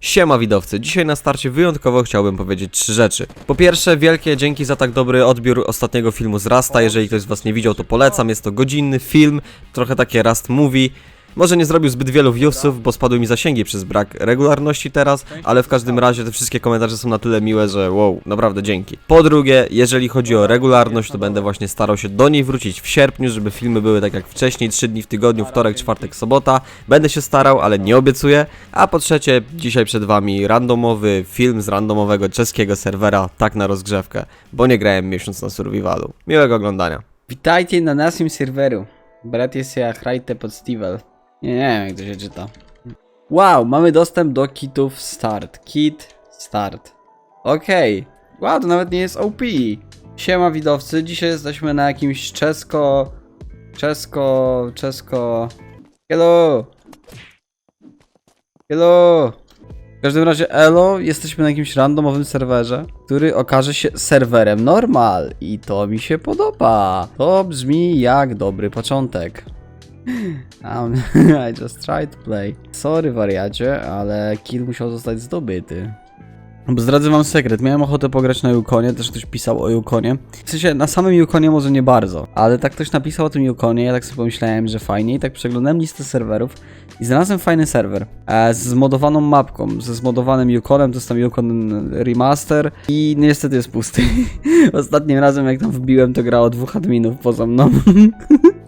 Siema widowcy, dzisiaj na starcie wyjątkowo chciałbym powiedzieć trzy rzeczy. Po pierwsze, wielkie dzięki za tak dobry odbiór ostatniego filmu z Rasta, jeżeli ktoś z was nie widział to polecam, jest to godzinny film, trochę takie Rust movie. Może nie zrobił zbyt wielu viewsów, bo spadły mi zasięgi przez brak regularności teraz, ale w każdym razie te wszystkie komentarze są na tyle miłe, że wow, naprawdę dzięki. Po drugie, jeżeli chodzi o regularność, to będę właśnie starał się do niej wrócić w sierpniu, żeby filmy były tak jak wcześniej, 3 dni w tygodniu, wtorek, czwartek, sobota. Będę się starał, ale nie obiecuję. A po trzecie, dzisiaj przed wami randomowy film z randomowego czeskiego serwera, tak na rozgrzewkę, bo nie grałem miesiąc na survivalu. Miłego oglądania. Witajcie na naszym serweru. Brat jest jak Rajte pod Stevel. Nie, nie wiem jak to się czyta. Wow, mamy dostęp do kitów start. Kit start. Okej. Wow, to nawet nie jest OP. Siema widowcy, dzisiaj jesteśmy na jakimś czesko... Czesko... Czesko... Hello! Hello! W każdym razie, elo, jesteśmy na jakimś randomowym serwerze, który okaże się serwerem normal i to mi się podoba. To brzmi jak dobry początek. Um, I just tried to play. Sorry wariacie, ale kill musiał zostać zdobyty. Zdradzę wam sekret, miałem ochotę pograć na Yukonie, też ktoś pisał o Yukonie. W sensie, na samym Yukonie może nie bardzo, ale tak ktoś napisał o tym Yukonie, ja tak sobie pomyślałem, że fajnie i tak przeglądałem listę serwerów i znalazłem fajny serwer e, z zmodowaną mapką, ze zmodowanym Yukonem, to jest tam Yukon Remaster i niestety jest pusty. Ostatnim razem jak tam wbiłem, to grało dwóch adminów poza mną.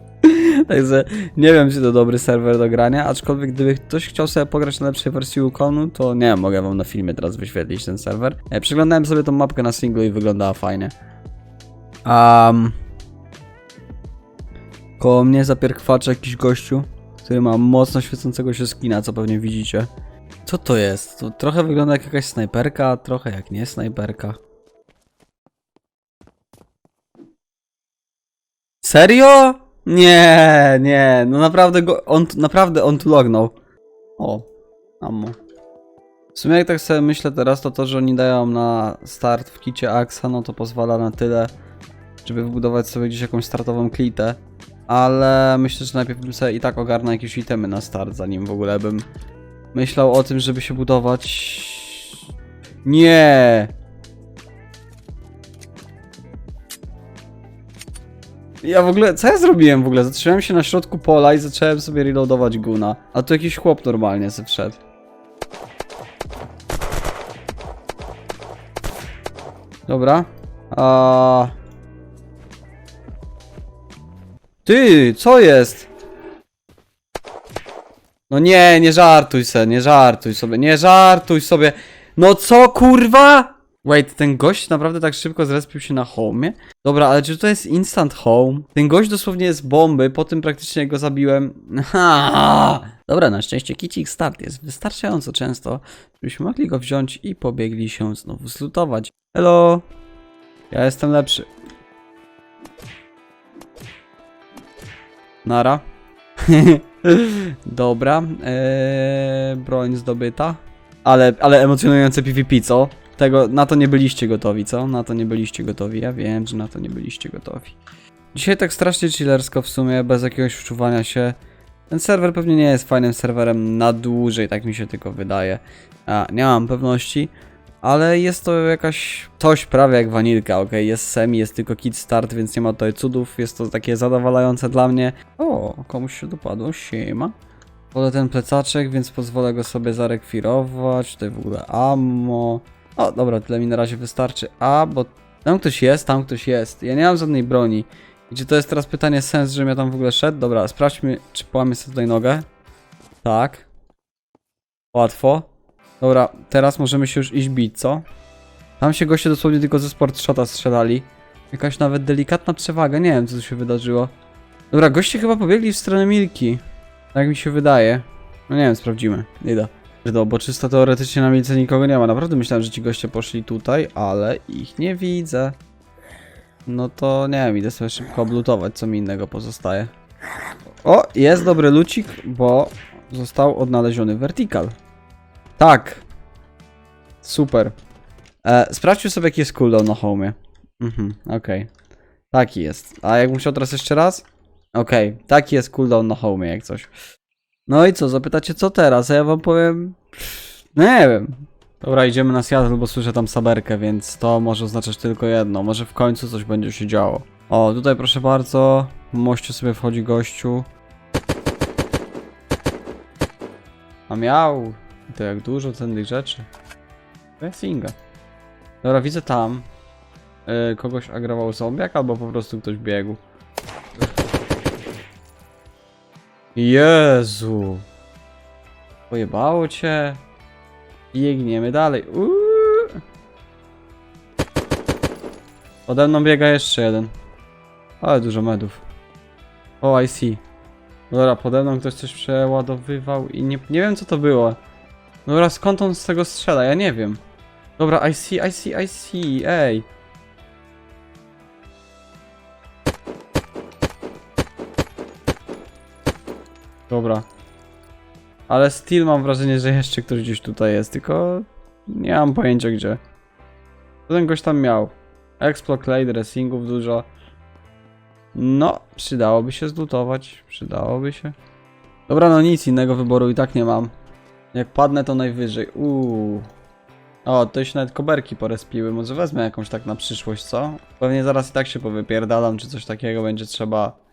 Także nie wiem, czy to dobry serwer do grania, aczkolwiek gdyby ktoś chciał sobie pograć na lepszej wersji Ukonu, to nie wiem, mogę wam na filmie teraz wyświetlić ten serwer. E, Przeglądałem sobie tą mapkę na singlu i wyglądała fajnie. Um, koło mnie zapierkwacze jakiś gościu, który ma mocno świecącego się skina, co pewnie widzicie. Co to jest? To trochę wygląda jak jakaś snajperka, trochę jak nie snajperka. Serio? Nie, nie, no naprawdę go, on, naprawdę on tu lognął. O, ammo. W sumie jak tak sobie myślę teraz, to to, że oni dają na start w kicie Axa, no to pozwala na tyle, żeby wybudować sobie gdzieś jakąś startową klitę. Ale myślę, że najpierw bym sobie i tak ogarnął jakieś itemy na start, zanim w ogóle bym myślał o tym, żeby się budować. Nie! Ja w ogóle, co ja zrobiłem w ogóle? Zatrzymałem się na środku pola i zacząłem sobie reloadować guna. A tu jakiś chłop normalnie se wszedł. Dobra. A... Ty, co jest? No nie, nie żartuj se, nie żartuj sobie, nie żartuj sobie. No co kurwa? Wait, ten gość naprawdę tak szybko zrespił się na home? Dobra, ale czy to jest instant home? Ten gość dosłownie jest bomby, po tym praktycznie go zabiłem. Ha! Dobra, na szczęście kicik start jest wystarczająco często, żebyśmy mogli go wziąć i pobiegli się znowu zlutować. Hello! Ja jestem lepszy. Nara. Dobra, eee, broń zdobyta. Ale, ale emocjonujące PvP, co? Tego, na to nie byliście gotowi, co? Na to nie byliście gotowi, ja wiem, że na to nie byliście gotowi. Dzisiaj tak strasznie chillersko w sumie, bez jakiegoś wczuwania się. Ten serwer pewnie nie jest fajnym serwerem na dłużej, tak mi się tylko wydaje. A, nie mam pewności, ale jest to jakaś coś prawie jak wanilka, ok? Jest semi, jest tylko kit start, więc nie ma tutaj cudów, jest to takie zadowalające dla mnie. O, komuś się dopadło, siema. Wolę ten plecaczek, więc pozwolę go sobie zarekwirować. Tutaj w ogóle ammo. O, dobra, tyle mi na razie wystarczy. A, bo tam ktoś jest, tam ktoś jest. Ja nie mam żadnej broni. Czy to jest teraz pytanie sens, żebym ja tam w ogóle szedł? Dobra, sprawdźmy, czy połamię sobie tutaj nogę. Tak. Łatwo. Dobra, teraz możemy się już iść bić, co? Tam się goście dosłownie tylko ze sport shota strzelali. Jakaś nawet delikatna przewaga, nie wiem co tu się wydarzyło. Dobra, goście chyba pobiegli w stronę Milki. Tak mi się wydaje. No nie wiem, sprawdzimy. Idę. No, bo czysto teoretycznie na Milce nikogo nie ma. Naprawdę myślałem, że ci goście poszli tutaj, ale ich nie widzę. No to nie wiem, idę sobie szybko oblutować, co mi innego pozostaje. O, jest dobry lucik, bo został odnaleziony vertical. Tak. Super. E, sprawdźmy sobie, jaki jest cooldown na home. Mhm, okej. Taki jest. A jak musiał teraz jeszcze raz? Okej, taki jest cooldown na home, jak coś. No i co, zapytacie co teraz? A ja wam powiem... No nie wiem. Dobra, idziemy na Seattle, bo słyszę tam saberkę, więc to może oznaczać tylko jedno. Może w końcu coś będzie się działo. O, tutaj proszę bardzo. Moście sobie wchodzi gościu. A miał. To jak dużo cennych rzeczy. Messinga. Dobra, widzę tam. y, kogoś agrował zombiak, albo po prostu ktoś biegł. Jezu. Pojebało cię. Biegniemy dalej. Uuu. Ode mną biega jeszcze jeden. Ale dużo medów. O, I see. Dobra, pode mną ktoś coś przeładowywał i nie, nie wiem co to było. Dobra, skąd on z tego strzela? Ja nie wiem. Dobra, I see, I see, I see, ej. Dobra. Ale still mam wrażenie, że jeszcze ktoś gdzieś tutaj jest, tylko nie mam pojęcia gdzie. Ten gość tam miał? Explo, clay, dressingów dużo. No, przydałoby się zlutować, przydałoby się. Dobra, no nic innego wyboru i tak nie mam. Jak padnę to najwyżej, uuu. O, to się nawet koberki porespiły, może wezmę jakąś tak na przyszłość, co? Pewnie zaraz i tak się powypierdalam, czy coś takiego będzie trzeba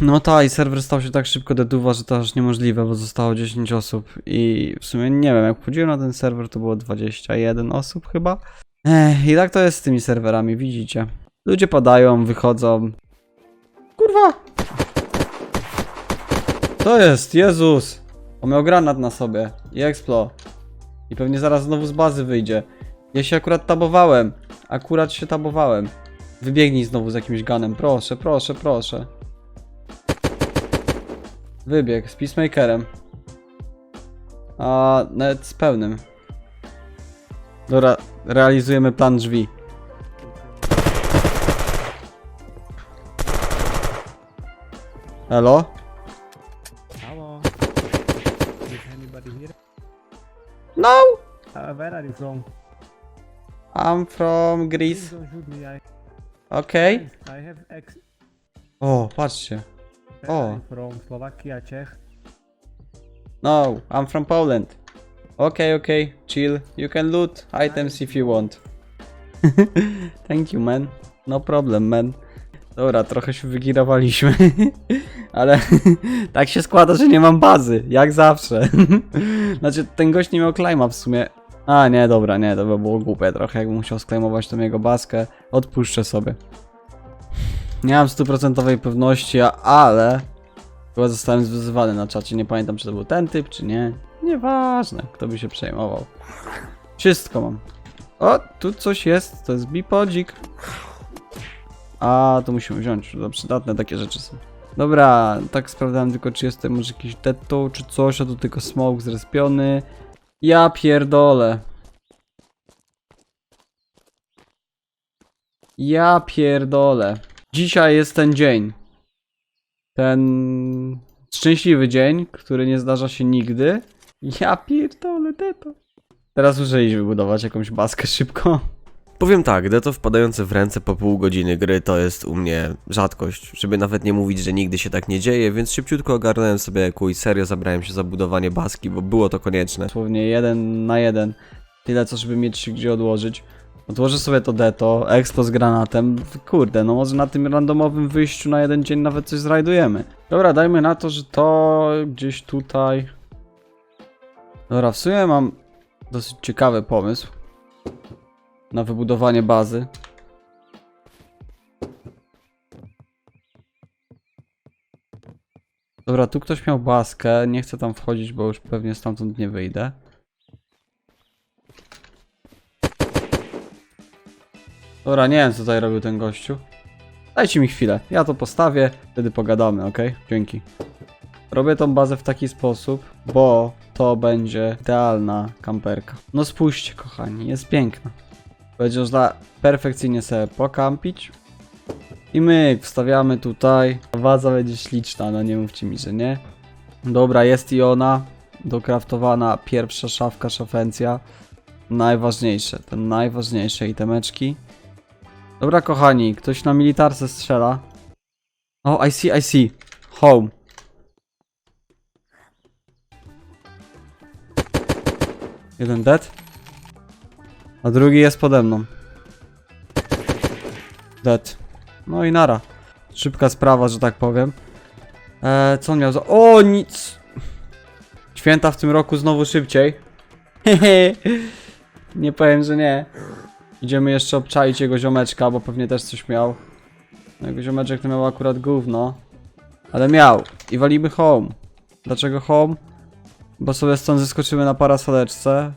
no tak, i serwer stał się tak szybko deduwa, że to aż niemożliwe, bo zostało 10 osób i w sumie nie wiem, jak wchodziłem na ten serwer to było 21 osób chyba. Ech, i tak to jest z tymi serwerami, widzicie. Ludzie padają, wychodzą. Kurwa! To jest, Jezus! On miał granat na sobie i explo. I pewnie zaraz znowu z bazy wyjdzie. Ja się akurat tabowałem. Akurat się tabowałem. Wybiegnij znowu z jakimś ganem, proszę, proszę, proszę. Wybieg z Peacemakerem. A nawet z pełnym. Dobra, realizujemy plan drzwi. Elo? Hello. Is anybody here? No! Uh, where are you from? I'm from Please Greece. don't shoot me. I, Okej. I have ex. O, patrzcie. Are you from Slovakia, Czech. No, I'm from Poland. Okay, okay, chill. You can loot items if you want. Thank you, man. No problem, man. Dobra, trochę się wygirowaliśmy, ale tak się składa, że nie mam bazy, jak zawsze. znaczy, ten gość nie miał claima w sumie. A, nie, dobra, nie, to by było głupie trochę, jakbym musiał sklejmować tą jego baskę. Odpuszczę sobie. Nie mam stuprocentowej pewności, ale Chyba zostałem zwyzywany na czacie, nie pamiętam czy to był ten typ, czy nie. Nieważne, kto by się przejmował. Wszystko mam. O, tu coś jest, to jest bipodzik. A, to musimy wziąć, to przydatne takie rzeczy są. Dobra, tak sprawdzałem tylko czy jest tutaj może jakiś detto czy coś, a tu tylko smoke zrespiony. Ja pierdolę. Ja pierdolę. Dzisiaj jest ten dzień ten szczęśliwy dzień, który nie zdarza się nigdy. Ja pierdolę, deto. Teraz muszę iść wybudować jakąś baskę szybko. Powiem tak, deto wpadające w ręce po pół godziny gry to jest u mnie rzadkość, żeby nawet nie mówić, że nigdy się tak nie dzieje, więc szybciutko ogarnąłem sobie i serio zabrałem się za budowanie baski, bo było to konieczne. Dosłownie jeden na jeden. Tyle co, żeby mieć gdzie odłożyć. Odłożę sobie to deto, expo z granatem. Kurde, no może na tym randomowym wyjściu na jeden dzień nawet coś zrajdujemy. Dobra, dajmy na to, że to gdzieś tutaj. Dobra, w sumie mam dosyć ciekawy pomysł na wybudowanie bazy. Dobra, tu ktoś miał baskę, nie chcę tam wchodzić, bo już pewnie stamtąd nie wyjdę. Dobra, nie wiem co tutaj robił ten gościu. Dajcie mi chwilę, ja to postawię, wtedy pogadamy, ok? Dzięki. Robię tą bazę w taki sposób, bo to będzie idealna kamperka. No spójrzcie kochani, jest piękna. Będzie można perfekcyjnie sobie pokampić. I my wstawiamy tutaj. Waza będzie śliczna, no nie mówcie mi, że nie. Dobra, jest i ona. Dokraftowana pierwsza szafka, szafencja. Najważniejsze, te najważniejsze itemeczki. Dobra, kochani, ktoś na militarce strzela. O, I see, I see. Home. Jeden dead. A drugi jest pode mną. Dead. No i nara. Szybka sprawa, że tak powiem. Eee, co on miał za... O, nic! Święta w tym roku znowu szybciej. Nie powiem, że nie. Idziemy jeszcze obczaić jego ziomeczka, bo pewnie też coś miał. No, jego ziomeczek to miał akurat gówno. Ale miał. I walimy home. Dlaczego home? Bo sobie stąd zeskoczymy na parasoleczce.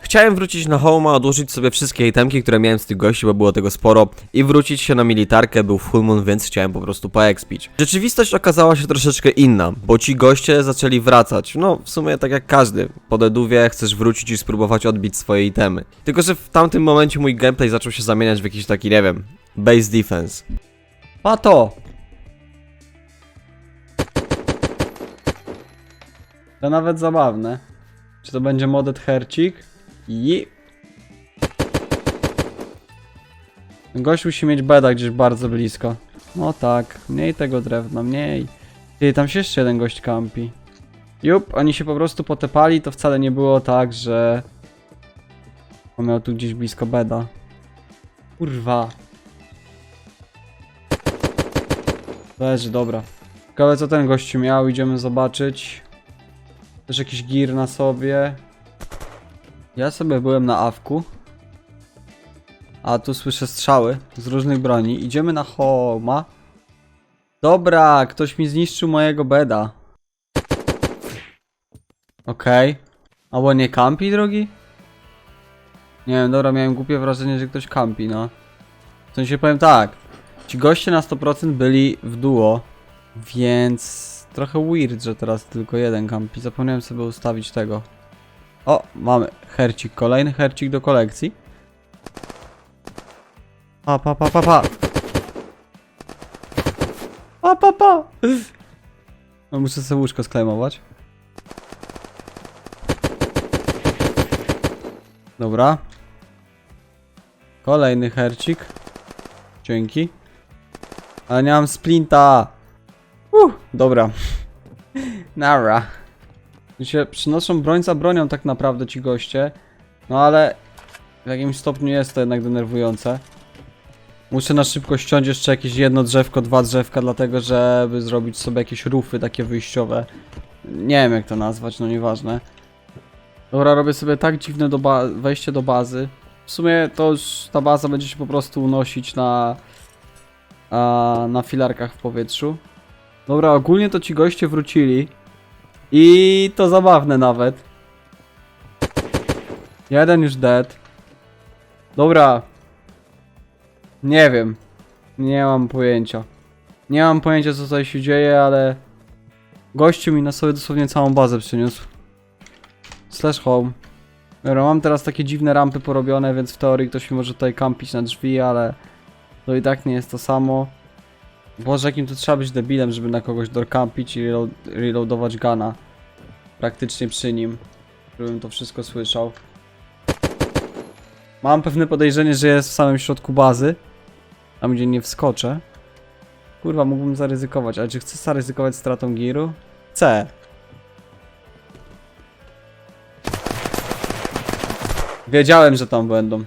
Chciałem wrócić na Homa, odłożyć sobie wszystkie itemki, które miałem z tych gości, bo było tego sporo i wrócić się na militarkę, był full moon, więc chciałem po prostu poekspić. Rzeczywistość okazała się troszeczkę inna, bo ci goście zaczęli wracać. No, w sumie tak jak każdy. Po deduwie chcesz wrócić i spróbować odbić swoje itemy. Tylko, że w tamtym momencie mój gameplay zaczął się zamieniać w jakiś taki, nie wiem, base defense. Pato! To nawet zabawne. Czy to będzie modet hercik? I... Gość musi mieć beda gdzieś bardzo blisko. No tak, mniej tego drewna, mniej. Ty, tam się jeszcze jeden gość kampi. Jup, oni się po prostu potepali, to wcale nie było tak, że... On miał tu gdzieś blisko beda. Kurwa. Leży, dobra. Ciekawe co ten gościu miał, idziemy zobaczyć. Też jakiś gir na sobie. Ja sobie byłem na awku. A tu słyszę strzały z różnych broni. Idziemy na homa. Dobra, ktoś mi zniszczył mojego beda. Okej. Albo nie kampi, drogi? Nie wiem, dobra, miałem głupie wrażenie, że ktoś kampi, no. W sensie powiem tak. Ci goście na 100% byli w duo, więc trochę weird, że teraz tylko jeden kampi. Zapomniałem sobie ustawić tego. O, mamy hercik, kolejny hercik do kolekcji. Pa, pa, pa, pa, pa. Pa, pa, pa. No, muszę sobie łóżko sklejmować. Dobra. Kolejny hercik. Dzięki. Ale nie mam splinta. Uh, dobra. Nara. Się przynoszą broń za bronią tak naprawdę ci goście. No ale w jakimś stopniu jest to jednak denerwujące. Muszę na szybko ściąć jeszcze jakieś jedno drzewko, dwa drzewka, dlatego żeby zrobić sobie jakieś rufy takie wyjściowe. Nie wiem jak to nazwać, no nieważne. Dobra, robię sobie tak dziwne do wejście do bazy. W sumie to już ta baza będzie się po prostu unosić na a, na filarkach w powietrzu. Dobra, ogólnie to ci goście wrócili. I to zabawne nawet. Jeden już dead. Dobra. Nie wiem. Nie mam pojęcia. Nie mam pojęcia co tutaj się dzieje, ale... Gościu mi na sobie dosłownie całą bazę przyniósł. Slash home. Dobra, mam teraz takie dziwne rampy porobione, więc w teorii ktoś mi może tutaj kampić na drzwi, ale... To i tak nie jest to samo. Boże, jakim tu trzeba być debilem, żeby na kogoś dorkampić i reload, reloadować gana. Praktycznie przy nim. Żebym to wszystko słyszał. Mam pewne podejrzenie, że jest w samym środku bazy. Tam gdzie nie wskoczę. Kurwa, mógłbym zaryzykować, ale czy chcę zaryzykować stratą giru? Chcę. Wiedziałem, że tam będą.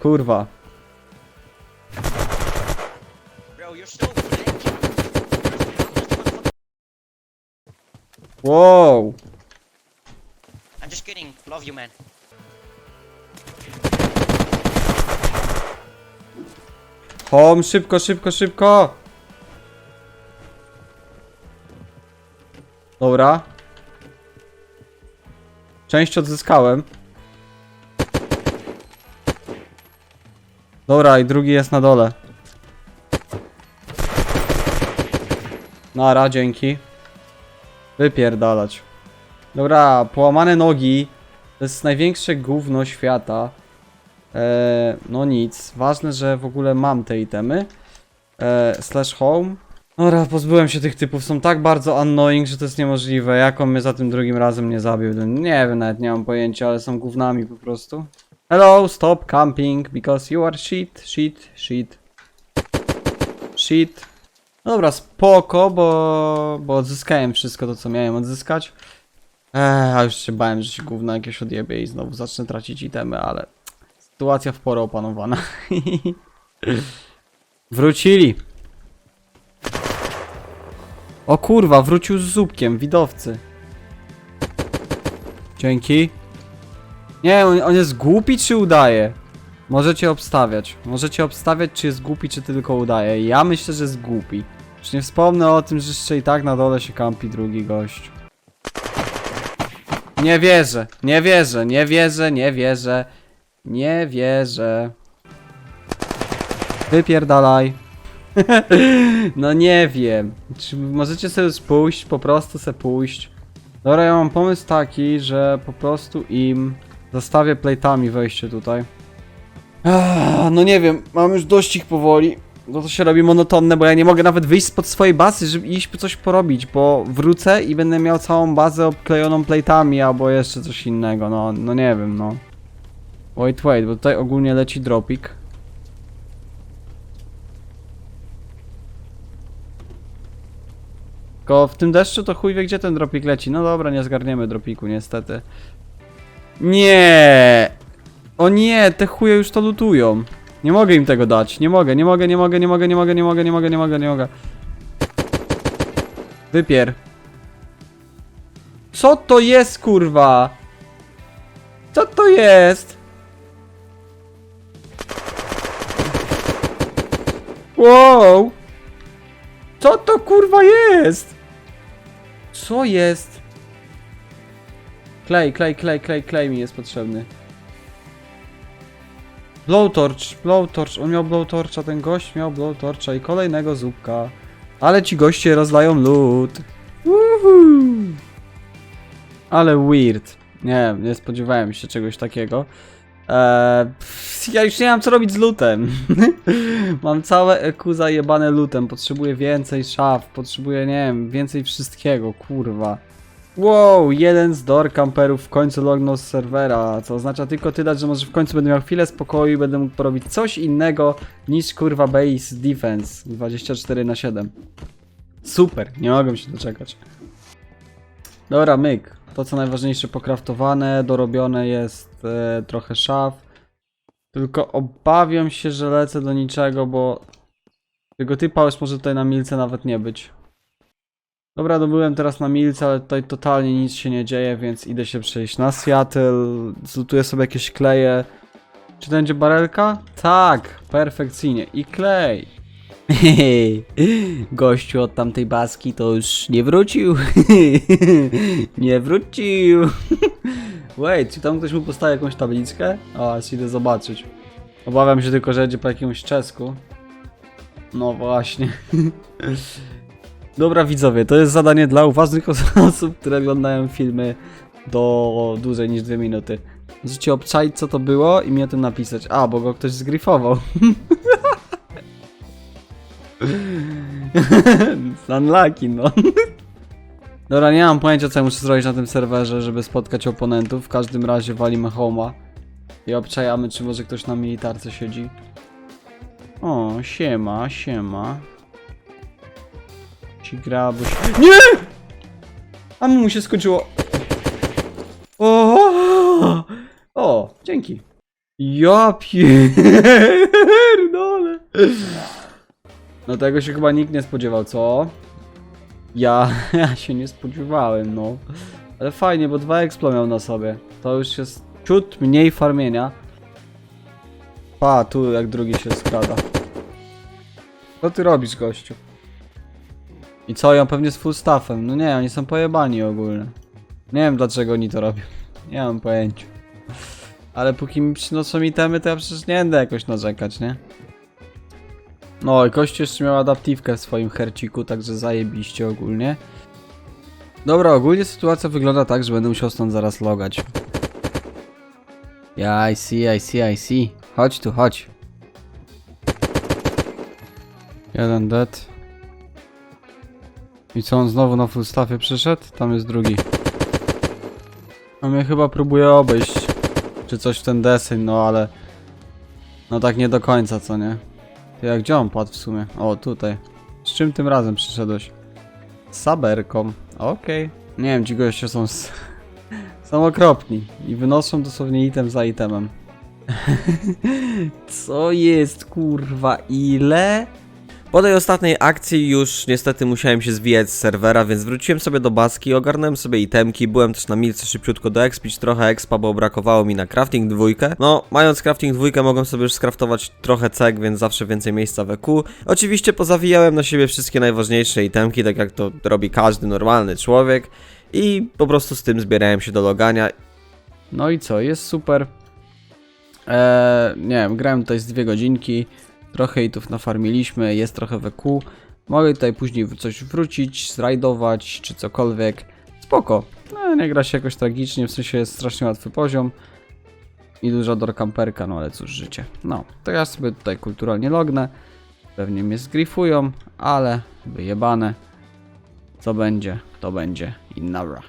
Kurwa. Wow. I'm just kidding. Love you, man. Home, szybko, szybko, szybko! Dobra. Część odzyskałem. Dobra, i drugi jest na dole. Nara, dzięki. Wypierdalać. Dobra, połamane nogi. To jest największe gówno świata. Eee, no nic. Ważne, że w ogóle mam te itemy. Eee, slash home. Dobra, pozbyłem się tych typów. Są tak bardzo annoying, że to jest niemożliwe. Jak on mnie za tym drugim razem nie zabił? No Nie wiem, nawet nie mam pojęcia, ale są gównami po prostu. Hello, stop camping, because you are shit, shit, shit. Shit. Dobra, spoko, bo, bo odzyskałem wszystko to, co miałem odzyskać. Eee, a już się bałem, że się gówno jakieś odjebie i znowu zacznę tracić itemy, ale sytuacja w porę opanowana. Wrócili. O kurwa, wrócił z zupkiem, widowcy. Dzięki. Nie, on, on jest głupi czy udaje? Możecie obstawiać. Możecie obstawiać, czy jest głupi, czy tylko udaje. Ja myślę, że jest głupi. Już nie wspomnę o tym, że jeszcze i tak na dole się kampi drugi gość. Nie wierzę, nie wierzę, nie wierzę, nie wierzę. Nie wierzę. Wypierdalaj. no nie wiem. Czy możecie sobie pójść, po prostu sobie pójść. Dobra, ja mam pomysł taki, że po prostu im zostawię plate'ami wejście tutaj. No nie wiem, mam już dość ich powoli. No to się robi monotonne, bo ja nie mogę nawet wyjść spod swojej bazy, żeby iść coś porobić, bo wrócę i będę miał całą bazę obklejoną plate'ami albo jeszcze coś innego, no, no nie wiem, no. Wait, wait, bo tutaj ogólnie leci dropik. Tylko w tym deszczu to chuj wie gdzie ten dropik leci. No dobra, nie zgarniemy dropiku niestety. Nie! O nie, te chuje już to lutują. Nie mogę im tego dać. Nie mogę, nie mogę, nie mogę, nie mogę, nie mogę, nie mogę, nie mogę, nie mogę, nie mogę. Wypier. Co to jest, kurwa? Co to jest? Wow! Co to kurwa jest? Co jest? Klej, klej, klej, klej, klej mi jest potrzebny. Blowtorch, blowtorch, on miał blowtorcha, ten gość miał blowtorcha i kolejnego zupka. Ale ci goście loot. Woohoo! Ale weird. Nie, nie spodziewałem się czegoś takiego. Eee, ja już nie mam co robić z lootem. mam całe EQ zajebane lootem. Potrzebuję więcej szaf, potrzebuję, nie wiem, więcej wszystkiego, kurwa. Wow, jeden z door camperów w końcu lognął z serwera, co oznacza tylko tyle, że może w końcu będę miał chwilę spokoju i będę mógł porobić coś innego niż kurwa base defense 24 na 7. Super, nie mogę się doczekać. Dobra, myk. To co najważniejsze pokraftowane, dorobione jest e, trochę szaf. Tylko obawiam się, że lecę do niczego, bo tego typa już może tutaj na milce nawet nie być. Dobra, dobyłem teraz na milce, ale tutaj totalnie nic się nie dzieje, więc idę się przejść na Seattle, zlutuję sobie jakieś kleje. Czy to będzie barelka? Tak, perfekcyjnie. I klej. Gościu od tamtej baski to już nie wrócił. nie wrócił. Wait, czy tam ktoś mu postawi jakąś tabliczkę? O, aż idę zobaczyć. Obawiam się tylko, że będzie po jakimś czesku. No właśnie. Dobra widzowie, to jest zadanie dla uważnych os- osób, które oglądają filmy do dłużej niż dwie minuty. Możecie obczaić co to było i mi o tym napisać. A, bo go ktoś zgrifował. Unlucky, no. Dobra, nie mam pojęcia co ja muszę zrobić na tym serwerze, żeby spotkać oponentów. W każdym razie walimy homa. I obczajamy, czy może ktoś na militarce siedzi. O, siema, siema. Ci grabuś. Nie! A mu się skończyło. O! O, dzięki. Ja pierdolę. No tego się chyba nikt nie spodziewał, co? Ja, ja się nie spodziewałem, no. Ale fajnie, bo dwa explo miał na sobie. To już jest ciut mniej farmienia. Pa, tu jak drugi się skrada. Co ty robisz, gościu? I co, ja pewnie z full staffem. No nie, oni są pojebani ogólnie. Nie wiem dlaczego oni to robią. Nie mam pojęcia. Ale póki mi przynoszą itemy, to ja przecież nie będę jakoś narzekać, nie? No i kościół jeszcze miał adaptywkę w swoim herciku, także zajebiście ogólnie. Dobra, ogólnie sytuacja wygląda tak, że będę musiał stąd zaraz logać. Ja, I see, I see, I see. Chodź tu, chodź. Jeden dead. I co, on znowu na full staffie przyszedł? Tam jest drugi. A mnie chyba próbuje obejść. Czy coś w ten deseń, no ale... No tak nie do końca, co nie? Ty jak gdzie on padł w sumie? O, tutaj. Z czym tym razem przyszedłeś? Z saberką. Okej. Nie wiem, ci goście są z... Są okropni i wynoszą dosłownie item za itemem. Co jest kurwa ile? Po tej ostatniej akcji już niestety musiałem się zwijać z serwera, więc wróciłem sobie do baski, ogarnąłem sobie itemki, byłem też na milce szybciutko do expić trochę expa, bo brakowało mi na crafting dwójkę. No, mając crafting dwójkę mogłem sobie już skraftować trochę ceg, więc zawsze więcej miejsca w EQ. Oczywiście pozawijałem na siebie wszystkie najważniejsze itemki, tak jak to robi każdy normalny człowiek i po prostu z tym zbierałem się do logania No i co, jest super. Eee, nie wiem, grałem tutaj z dwie godzinki, trochę itów nafarmiliśmy, jest trochę WQ. Mogę tutaj później coś wrócić, zrajdować czy cokolwiek. Spoko. No, nie gra się jakoś tragicznie, w sensie jest strasznie łatwy poziom. I duża dorkamperka, no ale cóż, życie. No, to ja sobie tutaj kulturalnie lognę. Pewnie mnie zgrifują, ale wyjebane. Co będzie, to będzie. I nara.